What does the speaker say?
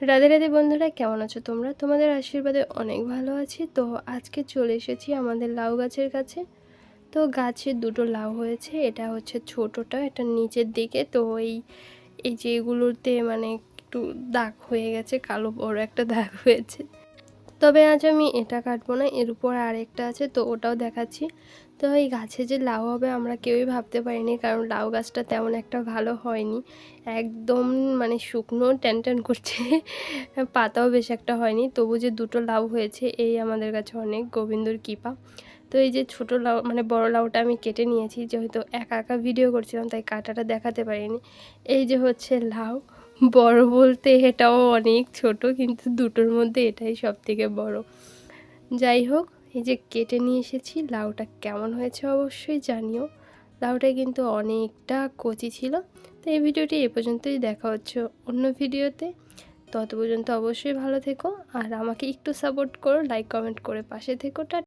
রাধে রাধে বন্ধুরা, কেমন আছো তোমরা? তোমাদের আশীর্বাদে অনেক ভালো আছি। তো আজকে চলে এসেছি আমাদের লাউ গাছের কাছে। তো গাছে দুটো লাউ হয়েছে, এটা হচ্ছে ছোটোটা, এটা নিচের দিকে। তো এই এই যে এগুলোতে মানে একটু দাগ হয়ে গেছে, কালো বড় একটা দাগ হয়েছে। তবে আজ আমি এটা কাটবো না, এর উপর আরেকটা আছে, তো ওটাও দেখাচ্ছি। তো এই গাছে যে লাউ হবে আমরা কেউই ভাবতে পারিনি, কারণ লাউ গাছটা তেমন একটা ভালো হয়নি। একদম মানে শুকনো ট্যান ট্যান করছে, পাতাও বেশ একটা হয়নি। তবু যে দুটো লাউ হয়েছে, এই আমাদের কাছে অনেক গোবিন্দর কৃপা। তো এই যে ছোটো লাউ মানে বড় লাউটা আমি কেটে নিয়েছি, যেহেতু একা একা ভিডিও করছিলাম, তাই কাটাটা দেখাতে পারিনি। এই যে হচ্ছে লাউ বড় বলতে এটাও অনেক ছোট, কিন্তু দুটোর মধ্যে এটাই সব থেকে বড়। যাই হোক, এই যে কেটে নিয়ে এসেছি, লাউটা কেমন হয়েছে অবশ্যই জানিও। লাউটা কিন্তু অনেকটা কচি ছিল, তো এই ভিডিওটি এ পর্যন্তই দেখা হচ্ছে অন্য ভিডিওতে। তত পর্যন্ত অবশ্যই ভালো থেকো, আর আমাকে একটু সাপোর্ট করো লাইক কমেন্ট করে পাশে থেকো টা